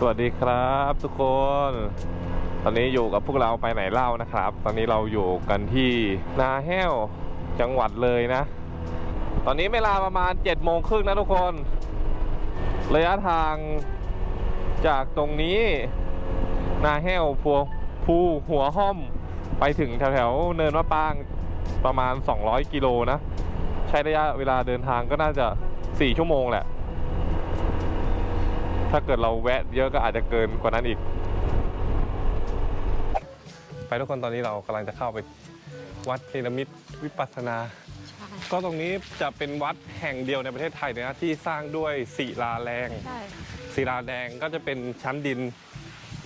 สวัสดีครับทุกคน ตอนนี้อยู่กับพวกเราไปไหนเล่านะครับ ตอนนี้เราอยู่กันที่นาแห้วจังหวัดเลยนะ ตอนนี้เวลาประมาณ7จ็ดโมงครึ่งนะทุกคน ระยะทางจากตรงนี้ นาแห้วพัวภูหัวห้อม ไปถึงแถวๆเนินมะปางประมาณ 200 กิโลนะ ใช้ระยะเวลาเดินทางก็น่าจะ 4 ชั่วโมงแหละ ถ้าเกิดเราแวะเยอะก็อาจจะเกินกว่านั้นอีก ไปทุกคนตอนนี้เรากำลังจะเข้าไปวัดเนรมิตวิปัสสนา ก็ตรงนี้จะเป็นวัดแห่งเดียวในประเทศไทยเลยนะที่สร้างด้วยศิลาแรงใช่ศิลาแดงก็จะเป็นชั้นดิน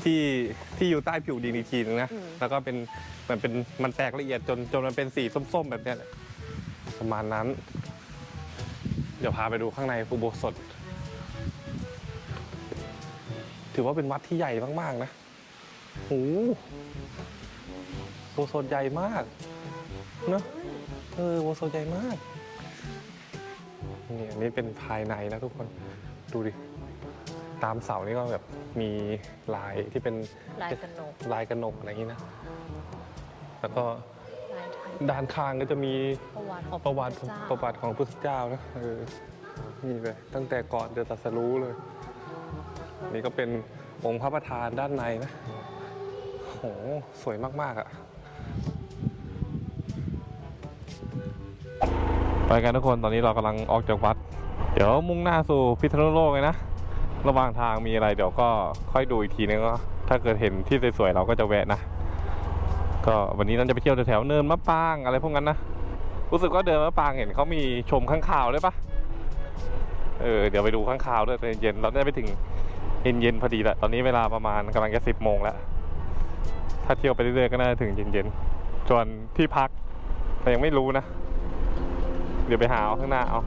ที่ที่อยู่ใต้ผิวดินอีกทีนึงนะ แล้วก็เป็นมันเป็นมันแตกละเอียดจนจนมันเป็นสีส้มๆแบบเนี้ยแหละประมาณนั้น เดี๋ยวพาไปดูข้างในอุโบสถ ถือว่าเป็นวัดที่ใหญ่มากๆนะโอ้โหอุโบสถใหญ่มากเนอะเอออุโบสถใหญ่มาก นี่อันนี้เป็นภายในนะทุกคน ดูดิ ตามเสานี่ก็แบบมีลายที่เป็นลายกระหนก ลายกระหนกอะไรอย่างนี้นะ แล้วก็ลายไทยด้านข้างก็จะมีประวัติของประวัติพเจ้าประวัติของพระพุทธเจ้านะเออนี่เลยตั้งแต่ก่อนจะตรัสรู้เลย นี่ก็เป็น องค์พระประธานด้านในนะโหสวยมาก ๆอะ่ะ ไปกันทุกคนตอนนี้เรากำลังออกจากวัด เดี๋ยวมุ่งหน้าสู่พิษณุโลกเลยนะ ระหว่างทางมีอะไรเดี๋ยวก็ค่อยดูอีกทีนึงก็ถ้าเกิดเห็นที่สวยๆเราก็จะแวะนะ ก็วันนี้นั่นจะไปเที่ยวแถวๆเนินมะปางอะไรพวกนั้นนะ รู้สึกว่าเดินมะปางเห็นเขามีชมข้างข่าวด้วยปะเออเดี๋ยวไปดูข้างข่าวด้วยเย็นเราได้ไปถึง เย็นๆพอดีแหละตอนนี้เวลาประมาณกำลังจะสิบโมงแล้ว ถ้าเที่ยวไปเรื่อยๆก็น่าจะถึงเย็นๆส่วนที่พักแต่ยังไม่รู้นะ เดี๋ยวไปหาเอาข้างหน้าเอา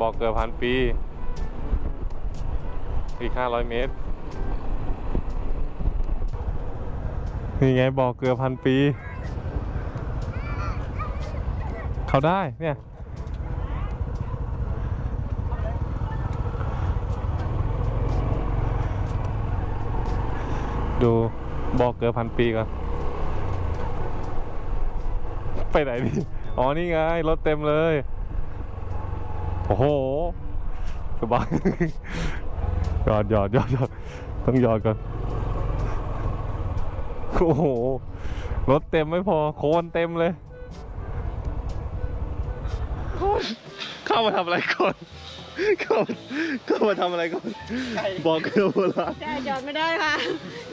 บอกเกือบพันปี อีก500เมตร นี่ไงบอกเกือบพันปี เขาได้เนี่ยดูบอกเกือบพันปีก่อนไปไหนดิอ๋อ นี่ไง รถเต็มเลย โอ้โหสบายหยอดหยอดหยอดหยอดต้องหยอดก่อนโอ้โห รถเต็มไม่พอ โคนเต็มเลย เข้ามาทำอะไรก่อน เข้าเข้ามาทำอะไรก่อน บอกเกลือโบราณใช่จอดไม่ได้ค่ะ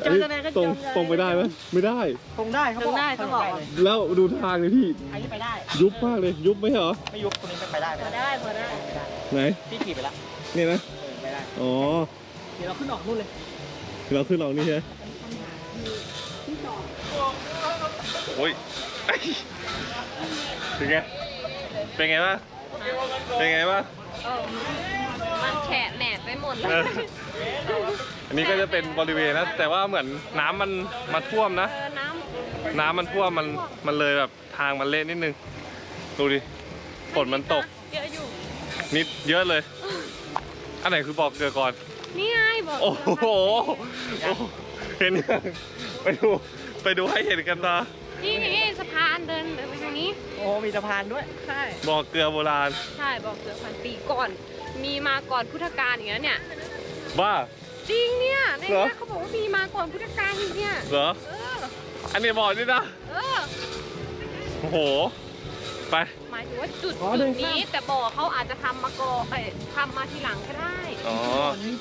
จอดตรงไหนก็จตรองดตรงไปได้ไหมไม่ได้ ตรงได้เขาตรงได้เขาบอกเลยแล้วดูทางเลยพี่ อันนี้ไปได้ ยุบมากเลย ยุบไหมเหรอ ไม่ยุบคนนี้ไปได้พอได้พอได้ไหน พี่ขี่ไปแล้วนี่นะ เออไปได้ อ๋อ เดี๋ยวเราขึ้นออกนู่นเลย เราขึ้นเรานี่ใช่ไหมโอ้ย เป็นไง เป็นไงบ้าง เป็นไงบ้างมันแฉะแหนบไปหมดเลเอยอ อันนี้ก็จะเป็นบริเวณนะ แต่ว่าเหมือนน้ำมันมาท่วมนะ เออน้น้ำมันท่วมมันมันเลยแบบทางมันเละนิดนึง ดูดิฝนมันตกำเยอะอยู่ นิดเยอะเลย อันไหนคือบอกเกลือก่อน นี่ไงบอกโอ้โหโอ้โหเห็นยังไปดูไปดูให้เห็นกันตา นี่ไง สะพานเดินเดินไปทางนี้ โอ้โหมีสะพานด้วย ใช่ บอกเกลือโบราณ ใช่บอกเกือบพันปีก่อน มีมาก่อนพุทธกาลอย่างเงี้ยเนี่ย บ้า จริงเนี่ยในเหรอ เนี้ยเขาบอกว่ามีมาก่อนพุทธกาลอีกเนี่ยเหรอ เออ อันนี้บอกนี่นะ เออ โอ้โห ไป หมายถึงว่าจุดอ๋อจุเดิดนข้าม นี้แต่บ่อเขาอาจจะทำมาก่อนเอ้ยทำมาทีหลังก็ได้อ๋อ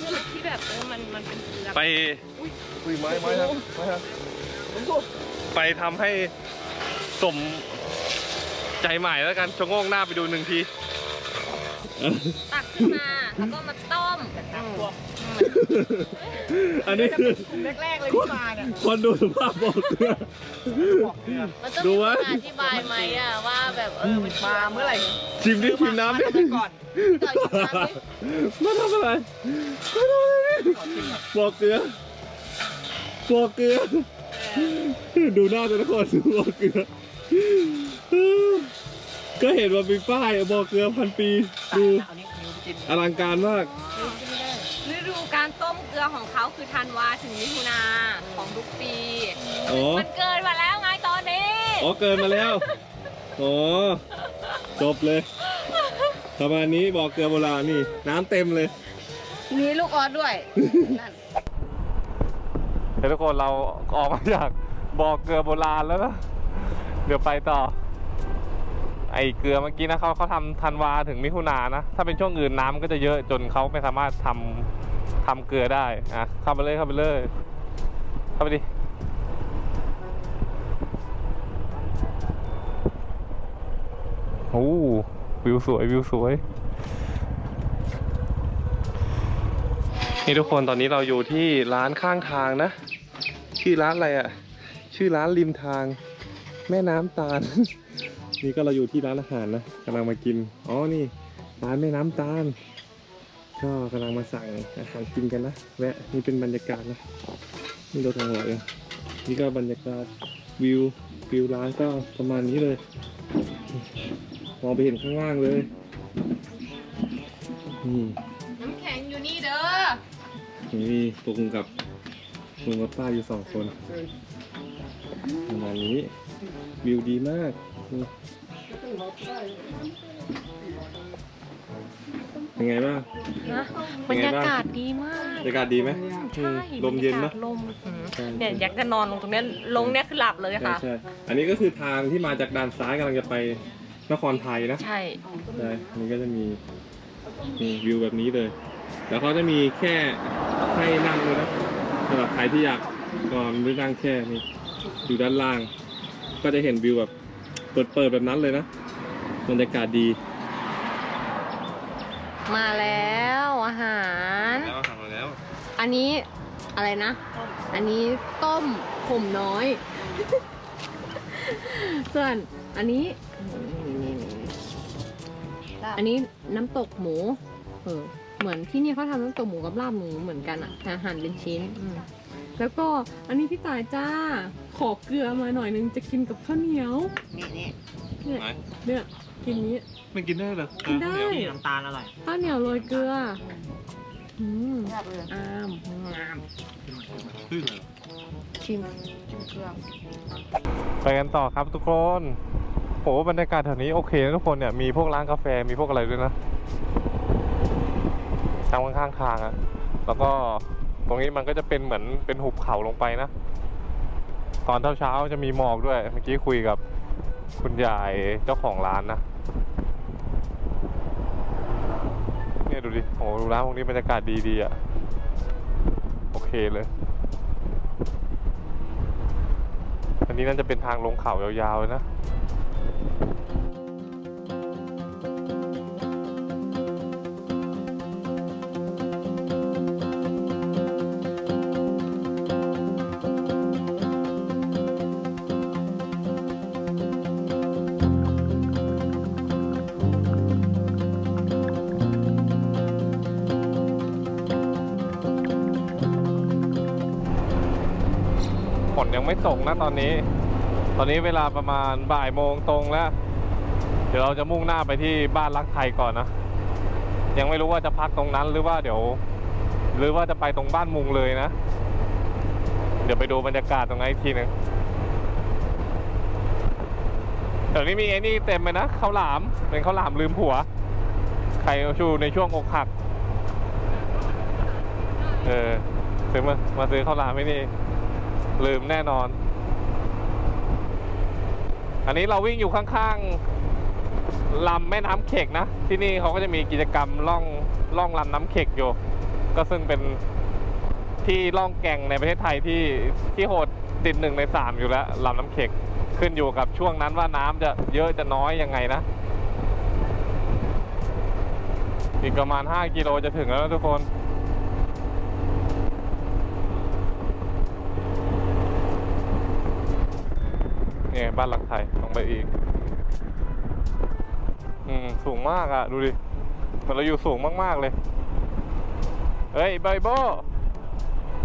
จุดที่แบบเออมันมันเป็นเกลือไป อุ้ยไม้ไม้ครับไม้ครับไปทำให้ สมใจใหม่แล้วกันชะโงงหน้าไปดูหนึ่งที ตักขึ้นมาแล้วก็มาต้มอันนี้คือแรกๆเลยที่มาเนี่ยคนดูสภาพบอกเกลือ มันต้องดูมีไว้คนอธิบายไหมอะว่าแบบเออมันมาเมื่อไหร่ชิมดิชิมน้ำดิมาก่อนต่อยชิมน้ำดิมาทำอะไรมาทำอะไรบอกเกลือบอกเกลือดูหน้าแต่ละคนดูบอกเกลือ ก็เห็นว่ามีป้ายบอกเกลือพันปี ดูเอานี้นิ้วจิ้มอลังการมาก ฤดูการต้มเกลือของเขาคือธันวาถึงมิถุนาของทุกปี อ๋อ มันเกินมาแล้วไงตอนนี้อ๋อเกินมาแล้ว อ๋อ จบเลยประมาณนี้บอกเกลือโบราณนี่ น้ำเต็มเลย มีลูกออสด้วย นั่น เดี๋ยวทุกคนเราออกมาจากบ่อเกลือโบราณแล้วนะ เดี๋ยวไปต่อ ไอเกลือเมื่อกี้นะเขาเขาทำธันวาถึงมิถุนานะ ถ้าเป็นช่วงอื่นน้ำก็จะเยอะจนเขาไม่สามารถทำทำเกลือได้อะเข้าไปเลยเข้าไปเลย เข้าไปดิโอ้วิวสวยวิวสวยนี่ทุกคนตอนนี้เราอยู่ที่ร้านข้างทางนะ ชื่อร้านอะไรอะ่ะ ชื่อร้านริมทาง แม่น้ำตาล นี่ก็เราอยู่ที่ร้านอาหารนะกำลังมากิน อ๋อ นี่ร้านแม่น้ำตาล ก็กำลังมาสั่งอาหารกินกันนะ แวะ นี่เป็นบรรยากาศนะ นี่รถทางเราเองนี่ก็บรรยากาศวิววิวร้านก็ประมาณนี้เลย มองไปเห็นข้างล่างเลย นี่น้ำแข็งอยู่นี่เด้อมีตุงกับลุงกับป้าอยู่สองคนประมาณนี้ วิวดีมากนี่เป็นไงบ้าง นะเป็บรนรไงยาบ้างกาศดีมากบรรยากาศดีไหม ใช่อืมลมเย็นบรรนะยากาศลมอืมใช่เนี่ยอยากจะนอนลงตรงเนี้ยลงเนี่ยคือหลับเลยใช่ค่ะ ใช่อันนี้ก็คือทางที่มาจากด่านซ้ายกำลังจะไปนครไทยนะ ใช่ ใช่อันนี้ก็จะมีมีวิวแบบนี้เลย แล้วเขาจะมีแค่ให้นั่งเลยนะสำหรับใครที่อยากนอนหรือนั่งแค่นี้อยู่ด้านล่าง ก็จะเห็นวิวแบบเปิดเปิดๆแบบนั้นเลยนะบรรยากาศดี มาแล้วอาหาร แล้วสั่งมาแล้ว อันนี้อะไรนะ อันนี้ต้มผมน้อย ส่วนอันนี้อันนี้น้ำตกหมู เออ เหมือนที่นี่เขาทำน้ำตกหมูกับลาบหมูเหมือนกันอะอาหารเป็นชิ้นอืม แล้วก็อันนี้พี่ตายจ้า ขอเกลือมาหน่อยนึงจะกินกับข้าวเหนียว นี่นี่เนี่ยไหนเนี่ยกินนี้ มันกินได้เหรอกินได้นี่น้ำตาลอร่อยข้าวเหนียวโรยเกลืออืมอามงามขึ้นเลยชิมชิมเกลือไปกันต่อครับทุกคนโหบรรยากาศแถวนี้โอเคนะทุกคนเนี่ยมีพวกร้านกาแฟมีพวกอะไรด้วยนะทางข้างๆทางอะแล้วก็ ตรงนี้มันก็จะเป็นเหมือนเป็นหุบเขาลงไปนะ ตอนเช้าๆจะมีหมอกด้วย เมื่อกี้คุยกับคุณยายเจ้าของร้านนะ เนี่ยดูดิ โอ้ดูร้านพวกนี้บรรยากาศดีๆอะโอเคเลย อันนี้น่าจะเป็นทางลงเขายาวๆนะ ไม่ตกนะตอนนี้ ตอนนี้เวลาประมาณบ่ายโมงตรงแล้ว เดี๋ยวเราจะมุ่งหน้าไปที่บ้านรักไทยก่อนนะ ยังไม่รู้ว่าจะพักตรงนั้นหรือว่าเดี๋ยว หรือว่าจะไปตรงบ้านมุงเลยนะ เดี๋ยวไปดูบรรยากาศตรงนั้นอีกทีหนึ่งเดี๋ยวนี้มีไอ้นี่เต็มเลยนะข้าวหลามเป็นข้าวหลามลืมผัว ใครชูในช่วงอกหัก เออซื้อมา มาซื้อข้าวหลามไม่นี่ ลืมแน่นอน อันนี้เราวิ่งอยู่ข้างๆลำแม่น้ำเข็กนะ ที่นี่เขาก็จะมีกิจกรรมล่องล่องลำน้ำเข็กอยู่ ก็ซึ่งเป็นที่ล่องแก่งในประเทศไทยที่ที่โหดติดหนึ่งในสามอยู่แล้วลำน้ำเข็กขึ้นอยู่กับช่วงนั้นว่าน้ำจะเยอะจะน้อยยังไงนะ อีกประมาณ 5 กิโลจะถึงแล้วทุกคน เนี่ย บ้านหลักไทยลงไปอีก อืม สูงมากอะ่ะ ดูดิเหมันเราอยู่สูงมาก ๆ เลย เฮ้ยไบโบ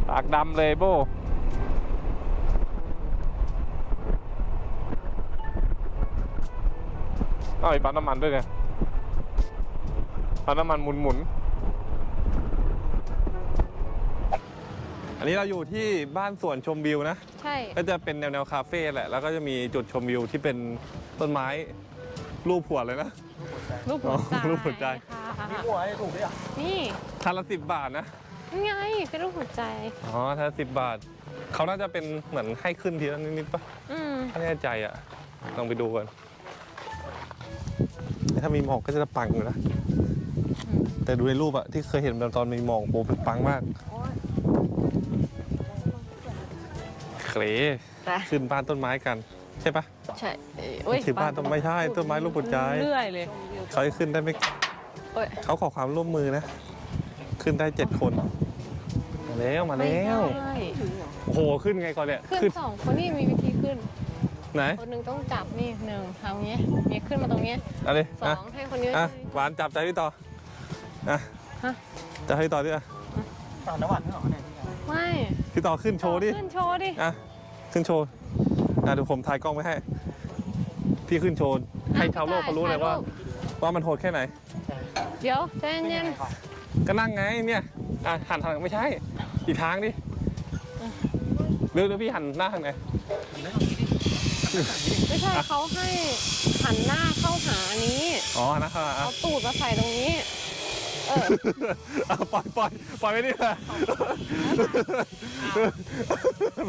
ปากดำเลยโบเอาอีปั๊มน้ำมันด้วยไงปั๊มน้ำมันหมุนๆอัน นี้เราอยู่ที่บ้านสวนชมวิวนะ ใช่ ก็จะเป็นแนวแนวๆคาเฟ่แหละ แล้วก็จะมีจุดชมวิวที่เป็นต้นไม้รูปหัวเลยนะ รูปหัวใจอ๋อรูปหัวใจ ค่ะมีหัวให้ถูกด้วยอะนี่คันละสิบบาทนะ นี่ไงเป็นรูปหัวใจ อ๋อถ้าสิบบาท เขาน่าจะเป็นเหมือนให้ขึ้นทีละนิดๆป่ะอืมถ้าแน่ใจอะ ลองไปดูกันแต่ถ้ามีหมอกก็จะปังอยู่นะอืมแต่ดูในรูปอะที่เคยเห็นตอนมีหมอกโอ้เป็นปังมากเค ลแต่ขึ้นบ้านต้นไม้กัน ใช่ปะใช่เอ้ยถือบ้านต้นไม่ใช่ต้นไม้รูปหัวใจเรื่อยเลยเขาให้ขึ้นได้ไม่เอ้ยเขาขอความร่วมมือนะ ขึ้นได้เจ็ดคน มาแล้วมาแล้วไม่ได้โอ้โหขึ้นไงก่อนเนี่ยขึ้นสองคนนี่มีวิธีขึ้น ไหนคนหนึ่งต้องจับนี่หนึ่งทำอย่างเงี้ยมีขึ้นมาตรงเนี้ยเอะไรสออะงให้คนนี้ อะหวานจับใจพี่ต่ออะฮะ จับให้พี่ต่อดิอะต่างจังหวัดเหรอเนี่ยไม่พี่ต่อขึ้นโชว์ดิ ขึ้นโชว์ดิอะ ขึ้นโชว์อะเดี๋ยวผมถ่ายกล้องไว้ให้พี่ขึ้นโชว์ให้ชาวโลกเขารู้เลยว่า ว่ามันโหดแค่ไหน เดี๋ยวใจเย็นก็นั่งไงเนี่ยอะหันทางไม่ใช่ อีกทางดิหรือหรือพี่หันหน้าทางไหนๆไม่ใช่เขาให้หันหน้าเข้าหาอันนี้ อ๋อนะครับอะเอาตูดมาใส่ตรงนี้ เอออะปล่อยปล่อยปล่อยไว้นี่แหละ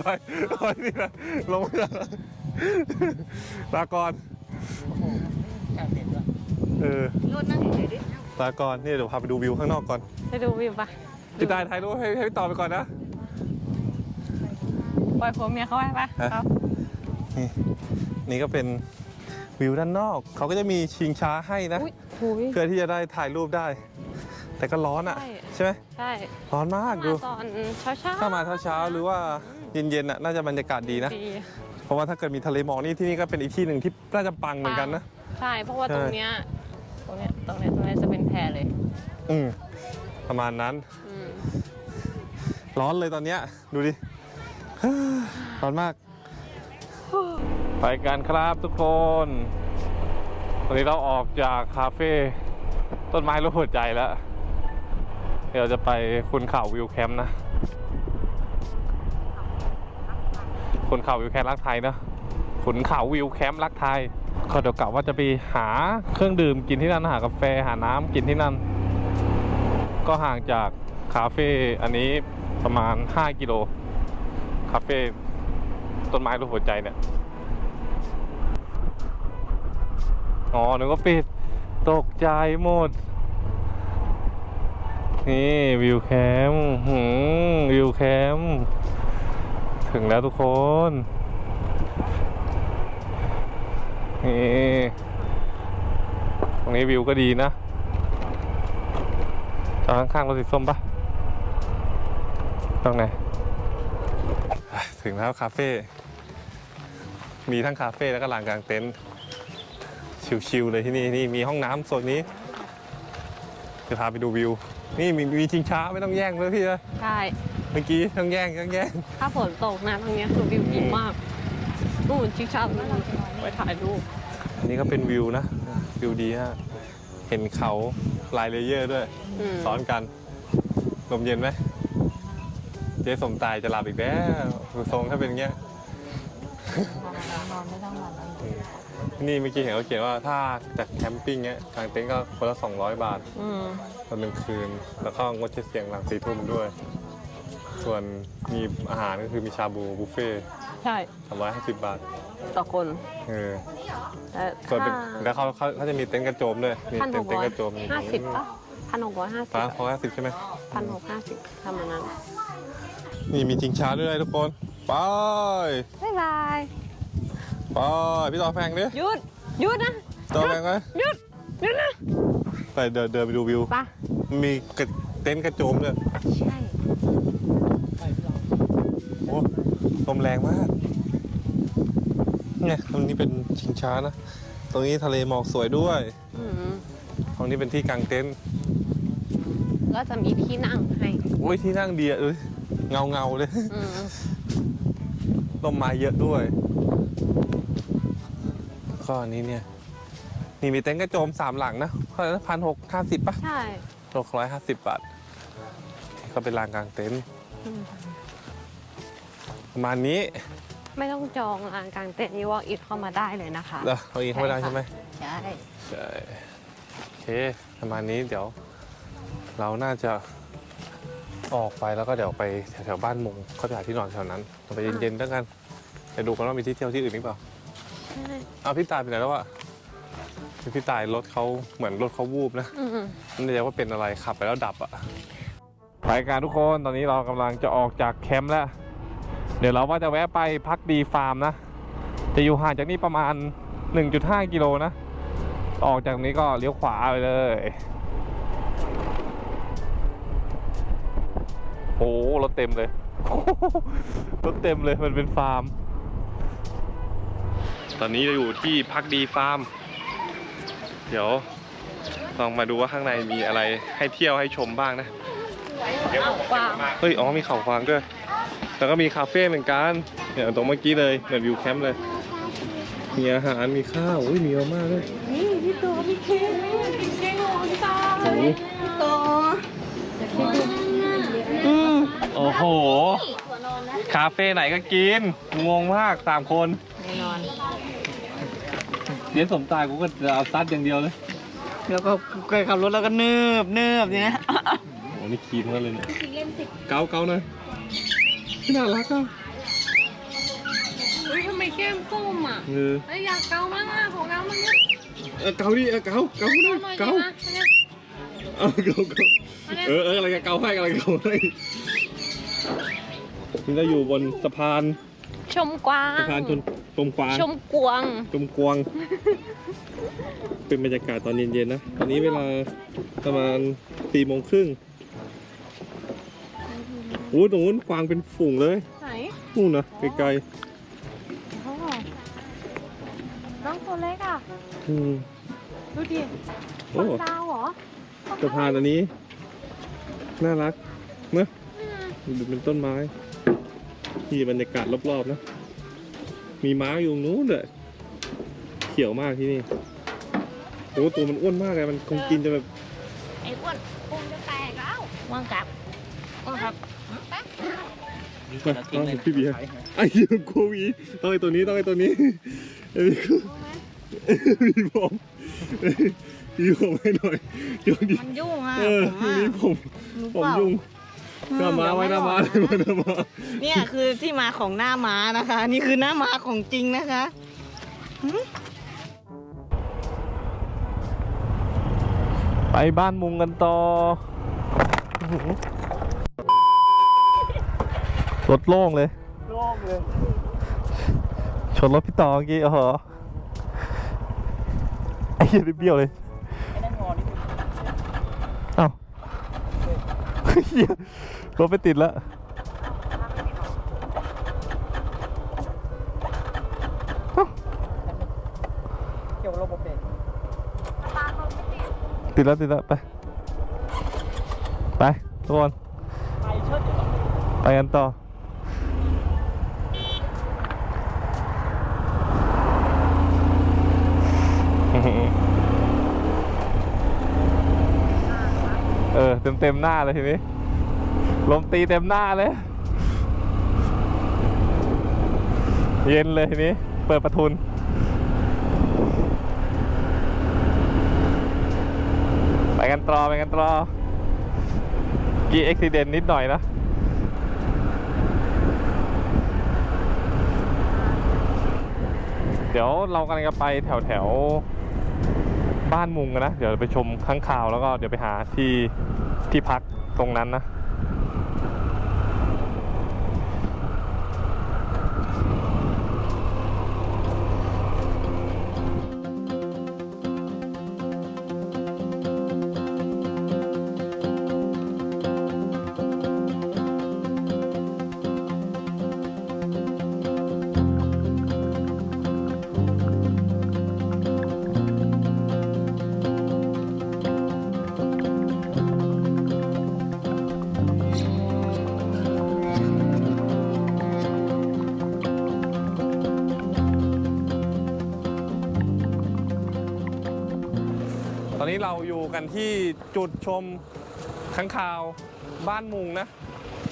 ปล่อยปล่อยนี่แหละลงมาลาก่อนแข่งเด็ดด้วยเออรถนั่งเฉยๆดิลาก่อนนี่เดี๋ยวพาไปดูวิวข้างนอกก่อนไปดูวิวปะพี่ตายถ่ายรูปให้ให้พี่ต่อไปก่อนนะปล่อยผัวเมียเขาไปปะฮะเอานี่นี่ก็เป็นวิวด้านนอก เขาก็จะมีชิงช้าให้นะอุ้ยหุยเพื่อที่จะได้ถ่ายรูปได้ แต่ก็ร้อนอะ ใช่ ใช่ไหมใช่ร้อนมากดู มาตอนเช้าเช้าๆถ้ามาเช้าๆหรือว่าเย็นๆอะน่าจะบรรยากาศดีนะ ดีเพราะว่าถ้าเกิดมีทะเลหมอกนี่ที่นี่ก็เป็นอีกที่หนึ่งที่น่าจะปังเหมือนกันนะ ใช่เพราะว่าใช่ ตรงเนี้ยตรงเนี้ยตรงเนี้ยตรงเนี้ยจะเป็นแพรเลยอืมประมาณนั้น อืมร้อนเลยตอนเนี้ยดูดิ ร้อนมาก ไปกันครับทุกคนตอนนี้เราออกจากคาเฟ่ต้นไม้รูปหัวใจแล้ว เดี๋ยวจะไปคุณเขาวิวแคมป์นะ คุณเขาวิวแคมป์รักไทยนะขุนเขาวิวแคมป์รักไทยก็เดี๋ยวกะว่าจะไปหาเครื่องดื่มกินที่นั่นหากาแฟหาน้ำกินที่นั่น ก็ห่างจากคาเฟ่อันนี้ประมาณ 5 กิโลคาเฟ่ต้นไม้รูปหัวใจเนี่ย อ๋อหนึกว่าปิด ตกใจหมด นี่วิวแคมป์วิวแคมป์ถึงแล้วทุกคน นี่ตรงนี้วิวก็ดีนะจอดข้างๆรถสีส้มปะตรงไหนถึงแล้วคาเฟ่มีทั้งคาเฟ่แล้วก็ลานกลางเต็นท์ชิลๆเลยที่นี่นี่มีห้องน้ำโซนนี้จะพาไปดูวิว นี่มีมีชิงช้าไม่ต้องแย่งเลยพี่นะใช่ เมื่อกี้ต้องแย่งต้องแย่งถ้าฝนตกนะตรงเนี้ยคือวิวดีมากนู่นชิคชับไปถ่ายรูป อันนี้ก็เป็นวิวนะ วิวดีฮะ เห็นเขาลายเลเยอร์ด้วย อืม ซ้อนกัน ลมเย็นไหม เจ๊สมตายจะหลับอีกแล้วดูทรงถ้าเป็นอย่างเงี้ย นอนไม่ต้องหลับ นี่เมื่อกี้เห็นเขาเขียนว่าถ้าจากแคมปิ้งเนี้ยกางเต็นท์ก็คนละ 200 บาทอืมตอนหนึ่งคืน แล้วก็งดใช้เสียงหลังสี่ทุ่มด้วย ส่วนมีอาหารก็คือมีชาบูบุฟเฟ่ใช่สามร้อยห้าสิบบาทต่อคนเออแต่ส่วนเป็นถ้าแล้วเขาเขาเขาจะมีเต็นท์กระโจมด้วยมีพันหเต็นกท์เต็นร้อยท์กระโจมห้าสิบป่ะพันหกร้อยห้าสิบพันหกร้อยห้าสิบใช่ไหม พันหกห้าสิบทำอันนั้นนี่มีชิงช้าด้วยทุกคน ไป บ๊ายบาย ไปพี่ต่อแพงดิหยุดหยุดนะต่อแพงไหมหยุดหยุดนะไปเดินเดินไปดูวิวไปะมีกระเต็นท์กระโจมด้วยใช่โอ้ลมแรงมากเนี่ยตรงนี้เป็นชิงช้านะ ตรงนี้ทะเลหมอกสวยด้วยอืมตรงนี้เป็นที่กางเต็นท์ก็จะมีที่นั่งให้โอ้ยที่นั่งดีอะเอ้ยเงาเงาๆเลยอืมต้นไม้เยอะด้วย ก็อันนี้เนี่ย นี่มีเต็นท์กระโจมสามหลังนะเท่าไหร่นะพันหกห้าสิบป่ะใช่หกร้อยห้าสิบบาทก็เป็นลานกลางเต็นท์อืมประมาณนี้ไม่ต้องจองลานกลางเต็นท์นี่ว่าอิดเข้ามาได้เลยนะคะแล้วเราเองเข้าไม่ได้ใช่ไหม ใช่ใช่โอเคประมาณนี้เดี๋ยว เราน่าจะออกไปแล้วก็เดี๋ยวไปแถวๆบ้านมุงเขาไปหาที่นอนแถวนั้นเราไปเย็นๆแล้วกันไปดูกันว่ามีที่เที่ยวที่อื่นหรือเปล่าใช่ อ้าวพี่ตายไปไหนแล้วอะพี่ตายรถเขาเหมือนรถเขาวูบนะอืมไม่แน่ใจว่าเป็นอะไรขับไปแล้วดับอะไปกันทุกคนตอนนี้เรากำลังจะออกจากแคมป์แล้ว เดี๋ยวเราว่าจะแวะไปพักดีฟาร์มนะ จะอยู่ห่างจากนี่ประมาณ 1.5 กิโลนะ ออกจากนี้ก็เลี้ยวขวาไปเลย โอ้โหรถเต็มเลย รถเต็มเลยมันเป็นฟาร์ม ตอนนี้เราอยู่ที่พักดีฟาร์ม เดี๋ยวลองมาดูว่าข้างในมีอะไรให้เที่ยวให้ชมบ้างนะ เอากวางเฮ้ย อ๋อ มีเขาควางด้วย แล้วก็มีคาเฟ่เหมือนกัน เนี่ยตรงเมื่อกี้เลยเหมือนวิวแคมป์เลย มีอาหาร มีข้าวอุ้ย มีมาม่าด้วย นี่พี่ตัวพี่เคนี่จริงๆเหรอพี่ตาโอ้โห พี่ตัวอืมโอ้โห คาเฟ่ไหนก็กิน งงมากสามคนแน่น อน เดี๋ยวสมตายกูก็จะเอาซัดอย่างเดียวเลยแล้วก็เคยขับรถแล้วก็เนิบเนิบอย่างเนี้ยโอ้นี่คีนเขาเลยเนี่ยเกาเกาหน่อยที่น่ารักอะอุ้ยทำไมแก้มส้มอะเออเอ้ยอยากเกามากอะของเกามันเนี่ยเออเกาดิเออเกาเกาหน่อยหน่อยเกาดีนะเนี่ยเออเกาเกาเออเอออะไรกันเกาให้อะไรเกาให้นี่เราอยู่บนสะพาน ชมกวาง สะพานชนชมกวางชมกวางชมกวาง เป็นบรรยากาศตอนเย็นๆนะตอนนี้เวลาประมาณสี่โมงครึ่งโอ้ยตรงนู้นกวางเป็นฝูงเลยไหนนู่นนะไกลโอ้น้องตัวเล็กอะๆอืมดูดิโอ้ดาวเหรอสะพานอันนี้ น่ารักเนอะดูเป็นต้นไม้ ที่บรรยากาศรอบๆนะ มีม้าอยู่ตรงนู้นเลยเขียวมากที่นี่โอ้ตัวมันอ้วนมากเลยมันคงกินจะแบบไอ้อ้วนพุงจะแตกแล้วว่างกลับว่างครับมาเอาพี่เบียร์ไอ้เหี้ยโควีต้องไอ้ตัวนี้ต้องไอ้ตัวนี้ไอ้นี่คือมีผมมีผมให้หน่อยเดี๋ยวนี้มันยุ่งอะเออผมเดี๋ยวอะนี้ผมรู้ผมเปล่ายุ่ง หน้าม้าไว้หน้าม้าเลยไว้หน้าม้าเนี่ยคือที่มาของหน้าม้านะคะ นี่คือหน้าม้าของจริงนะคะไปบ้านมุงกันต่อรถโล่งเลย โล่งเลย ชนรถพี่ต่อเมื่อกี้โอ้โหไอ้เหี้ยเบี้ยวเลยไม่ได้งอนิดนึงเอ้าเหี้ย รถไปติดแล้วเกี่ยวกับระบบเบรกติดแล้วติดแล้วไป ไปทุกคนไปเชิดอยู่ไปกันต่อเออเต็มเต็มๆหน้าเลยทีนี้ ลมตีเต็มหน้าเลย เย็นเลยนี้ เปิดประทุน ไปกันตรอ ไปกันตรอ กี่อุบิเหตุนิดหน่อยนะเดี๋ยวเรากำลังจะไปแถวแถวบ้านมุงกันนะ เดี๋ยวไปชมข้างข่าวแล้วก็เดี๋ยวไปหาที่ที่พักตรงนั้นนะ กันที่จุดชมข้างข่าวบ้านมุงนะ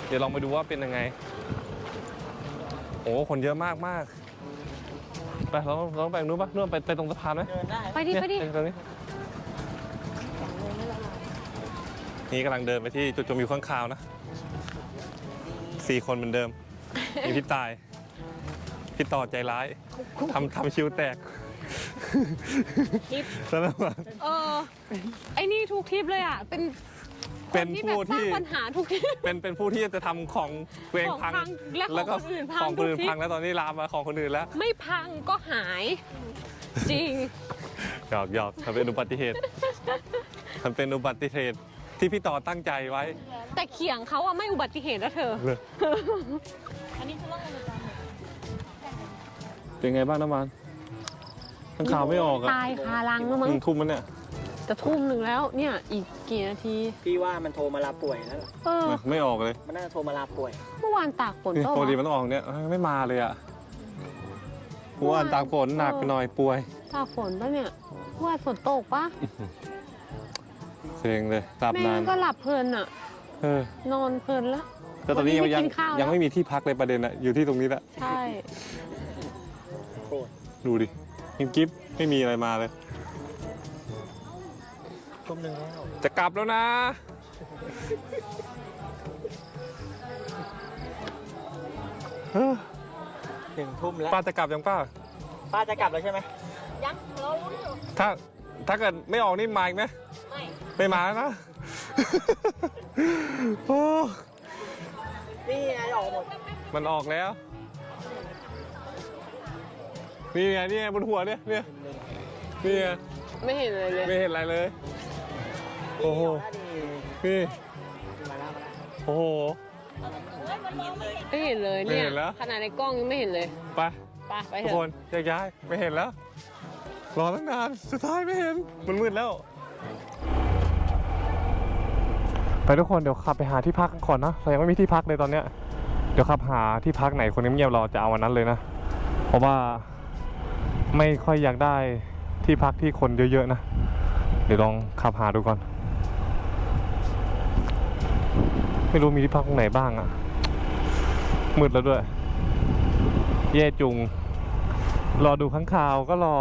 เดี๋ยวลองไปดูว่าเป็นยังไง โอ้คนเยอะมากมากไปเราต้องเราต้องไปนู้นปะนู้นไปไปตรงสะพานไหมเดินได้ไปดิไปดิเนี่ยตรงนี้นี่กำลังเดินไปที่จุดชมวิวข้างข่าวนะสี่คนเหมือนเดิม มีพี่ตาย พี่ต่อใจร้ายทำทำชิวแตก ทิปแล้วนะมันเออไอ้นี่ทุกทริปเลยอะ เป็นเป็นคที่ผู้แบบสร้างที่ ปัญหาทุกทริป เป็นเป็นผู้ที่จะทำของตัวเองของพังพังและของคนอื่นพังของคนอื่นทุกที พังแล้วตอนนี้ลามมาของคนอื่นแล้วไม่พังก็หาย จริง หยอกหยอกทำเป็นอุบัติเหตุทำเป็นอุบัติเหตุที่พี่ต่อตั้งใจไว้ แต่เขียงเขาอะไม่อุบัติเหตุแล้วเธอเป็นไงบ้างน้ำมัน ข้างข่าวไม่ออกอะตายคารังแล้วมั้งอืมทุ่มมันเนี่ยจะทุ่มหนึ่งแล้วเนี่ยอีกกี่นาที พี่ว่ามันโทรมาลาป่วยแล้วล่ะเออ ไม่ออกเลยมันน่าจะโทรมาลาป่วย เมื่อวานตากฝนนี่ก็ปกติมันต้องออกเนี่ยเอ้ยไม่มาเลยอะเพราะว่าตากฝนหนักไปหน่อยป่วย ตากฝนปะเนี่ยเมื่อวานฝนตกปะเซ็งเลยหลับแม่นาน ก็หลับเพลินอะเออ นอนเพลินแล้วแต่ตอนนี้ยังวันนี้ยังไม่กินข้าวแล้วยังไม่มีที่พักเลยประเด็นอะอยู่ที่ตรงนี้แหละ ใช่โคตรดูดิ ยังกิฟไม่มีอะไรมาเลยทุ่มหนึ่งแล้วจะกลับแล้วนะ หนึ่งทุ่มแล้วป้าจะกลับยังป้า ป้าจะกลับแล้วใช่ไหมถ้าถ้าเกิดไม่ออกนี่มาอีกไหมไม่ไม่มาแล้วนะ โอ้ นี่ไงออกหมด มันออกแล้ว นี่ไงนี่ไงบนหัวเนี่ยเนี่ยนี่ไงไม่เห็นเลยเลยไม่เห็นอะไรเลย โอ้โหนี่มาแล้วมาแล้วโอ้โห ไม่เห็นเลยไม่เนี่ยเห็นแล้ว ขนาดในกล้องยังไม่เห็นเลยไปไปไปเถทุกคอะนแยกย้ายไม่เห็นแล้ว รอตั้งนานสุดท้ายไม่เห็นมันมืดแล้ว ไปทุกคนเดี๋ยวขับไปหาที่พักกันก่อนนะเรายังไม่มีที่พักเลยตอนเนี้ย เดี๋ยวขับหาที่พักไหนคนเงียบๆเราจะเอาวันนั้นเลยนะ เพราะว่า ไม่ค่อยอยากได้ที่พักที่คนเยอะ ๆ นะ เดี๋ยวลองขับหาดูก่อน ไม่รู้มีที่พักตรงไหนบ้างอะมืดแล้วด้วย แย่จุง รอดูข้างข่าวก็รอ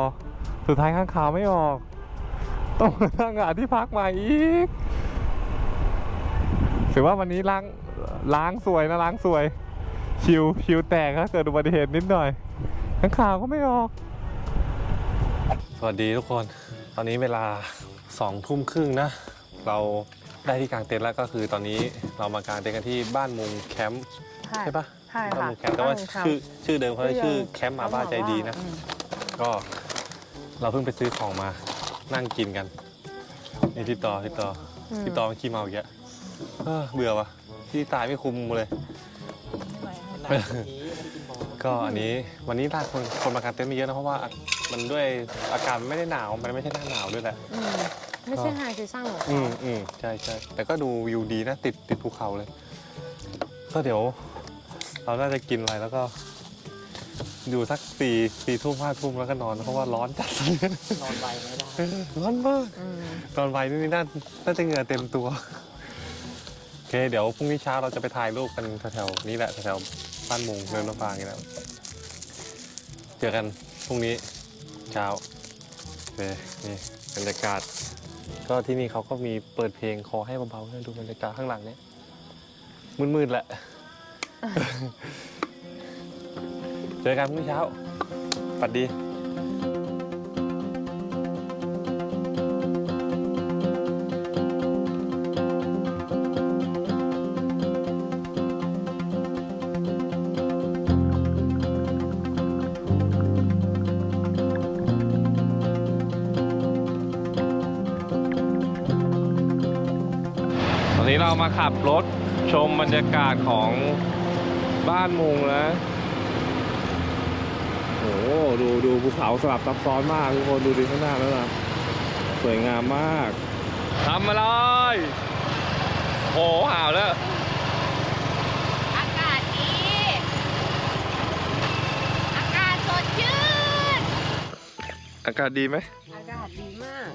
สุดท้ายข้างข่าวไม่ออก ต้องมานั่งหาที่พักใหม่อีกถือว่าวันนี้ล้างล้างสวยนะล้างสวยชิวชิวแตกครับเกิดอุบัติเหตุนิดหน่อยข้างข่าวก็ไม่ออก วัสดีทุกคน ตอนนี้เวลาสองทุ่มครึ่งนะ เราได้ที่กางเต็นท์แล้วก็คือตอนนี้เรามากางเต็นท์กันที่บ้านมุงแคมป์ใช่ปะใช่บ้านค่ะมุงแคมป์แต่ว่าชื่อชื่อเดิมเขาชื่อแคมป์หมาบ้าใจดีนะก็เราเพิ่งไปซื้อของมานั่งกินกันนี่ที่ต่อที่ต่ออที่ต่อมันขี้เมาอีกแล้วเอ้อเบื่อวะที่ตายไม่คุมเลยหนักนี้ไม่ได้กินบอลก็อันนี้วันนี้ลากคนคนมากางเต็นท์ไม่เยอะนะเพราะว่า มันด้วยอากาศมันไม่ได้หนาวมันไม่ใช่หน้าหนาวด้วยแหละอืมไม่ใช่ไฮซีซั่นหรอกอืมอืมใช่ใช่แต่ก็ดูวิวดีนะติดติดภูเขาเลย ก็เดี๋ยว เราน่าจะกินอะไรแล้วก็ อยู่สักสี่สี่ทุ่มห้าทุ่มแล้วก็นอน เพราะว่าร้อนจัด นอนไวไม่ได้ร้อนมาก อืมตอนไปนี่น่าน่าจะเหงื่อเต็มตัว โอเค เดี๋ยวพรุ่งนี้เช้าเราจะไปถ่ายรูปกันแถวๆนี้แหละแถวๆบ้านมุงเนินมะปรางนี่แหละเจอกันพรุ่งนี้ เช้าโอเคนี่บรรยากาศ ก็ที่นี่เขาก็มีเปิดเพลงขอให้เบาๆให้ดูบรรยากาศข้างหลังเนี่ยมืดๆแหละ เจอกันพรุ่งนี้เช้าฝันดี นนี้เรามาขับรถชมบรรยากาศของบ้านมุงนะโอ้โหดูดูภูเขาสลับซับซ้อนมากทุกคนดูดิข้างหน้าแล้วนะสวยงามมากทำอะไรโอ้โหห่าวแล้วอากาศดี อากาศสดชื่น อากาศดีไหมอากาศดีมาก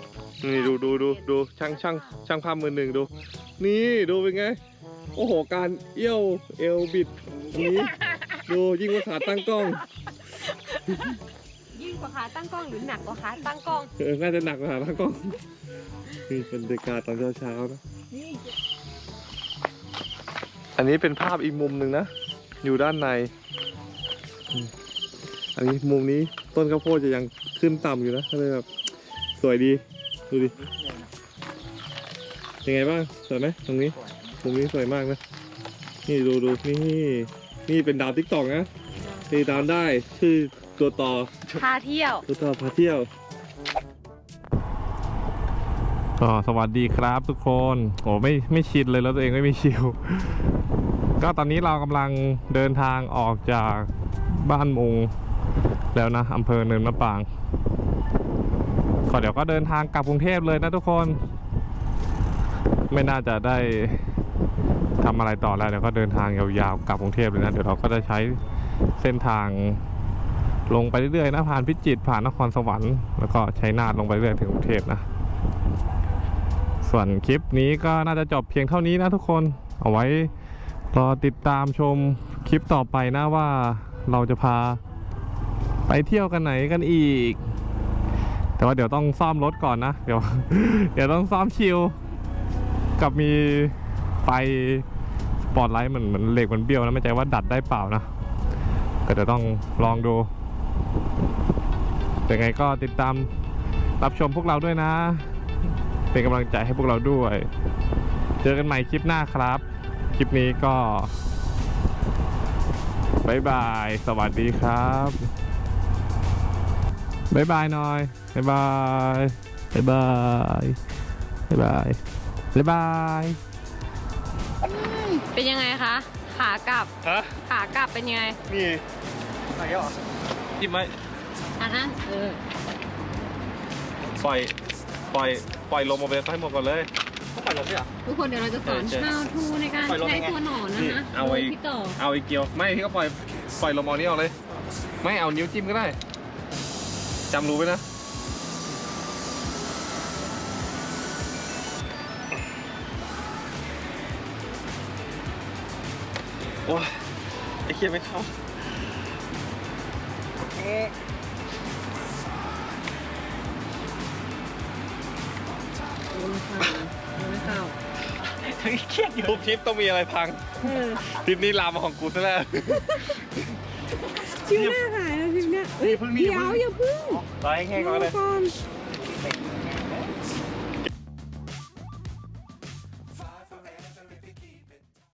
นี่ดูดูดูดูช่างช่างช่างภาพมือหนึ่งดู นี่ดูเป็นไง โอ้โห การเอี้ยวเอวบิดนี้ดูยิ่งกว่าขาตั้งกล้อง ยิ่งกว่าขาตั้งกล้องหรือหนักกว่าขาตั้งกล้องเออน่าจะหนักกว่าขาตั้งกล้อง นี่เป็นบรรยากาศตอนเช้าๆนะ นี่อันนี้เป็นภาพอีกมุมหนึ่งนะ อยู่ด้านในอืมอันนี้มุมนี้ต้นข้าวโพดจะยังขึ้นต่ำอยู่นะก็เลยแบบสวยดี ดูดิ ยังไงบ้างสวยไหมตรงนี้มุมนี้สวยมากนะ นี่ดูดูนี่นี่เป็นดาวติ๊กตอกนะตีตามได้ชื่อตัวต่อพาเที่ยว ตัวต่อพาเที่ยวก็สวัสดีครับทุกคนโอ้ไม่ไม่ชินเลยแล้วตัวเองไม่มีชิว ก็ตอนนี้เรากำลังเดินทางออกจากบ้านมุงแล้วนะอำเภอเนินมะปรางก็เดี๋ยวก็เดินทางกลับกรุงเทพเลยนะทุกคน ไม่น่าจะได้ทำอะไรต่อแล้วเดี๋ยวก็เดินทางยาวๆกลับกรุงเทพเลยนะ เดี๋ยวเราก็จะใช้เส้นทางลงไปเรื่อยๆนะผ่านพิจิตรผ่านนครสวรรค์แล้วก็ใชัยนาทลงไปเรื่อยถึงกรุงเทพนะ ส่วนคลิปนี้ก็น่าจะจบเพียงเท่านี้นะทุกคนเอาไว้รอติดตามชมคลิปต่อไปนะว่าเราจะพาไปเที่ยวกันไหนกันอีก แต่ว่าเดี๋ยวต้องซ่อมรถก่อนนะ เดี๋ยว เดี๋ยวต้องซ่อมชิว กับมีไฟสปอตไลท์เหมือนเหมือนเหล็กมันเบี้ยวนะไม่ใจว่าดัดได้เปล่านะ ก็เดี๋ยวต้องลองดูยังไงก็ติดตามรับชมพวกเราด้วยนะ เป็นกำลังใจให้พวกเราด้วย เจอกันใหม่คลิปหน้าครับ คลิปนี้ก็บายบาย สวัสดีครับบายบายหน่อยบายบายบายบายบายบาย บายบาย เป็นยังไงคะ ขากลับ ฮะ ขากลับเป็นยังไงนี่ไหนอะจิ้มไหมอะฮะเออปล่อย ปล่อย ปล่อยลมออกไปให้หมดก่อนเลยเขาปล่อยรถด้วยเหรอ ทุกคนเดี๋ยวเราจะสอนใช่ใช่ how to ในการปล่อยลมใช้ยังไง ตัวหนอนนะนี่คะเอาไว้โดยพี่ต่อเอาอีกเกียว ไม่พี่ก็ปล่อย ปล่อยลมเอานี้ออกเลย ไม่เอานิ้วจิ้มก็ได้จำรู้ไว้นะ อ้ยไอ้เคียไม่เข้าไม่เข้านะไม่เข้าเครียดอยู่ทุกทริปต้องมีอะไรพังเออทริปนี้ลามมาของกูซะแล้ว ชิวหน้าหายแล้วชิวเนี่ยเอ้ยเพิ่งนี่เดี๋ยวอย่าเพึ่งรอให้แห้งก่อนเลยรก่อน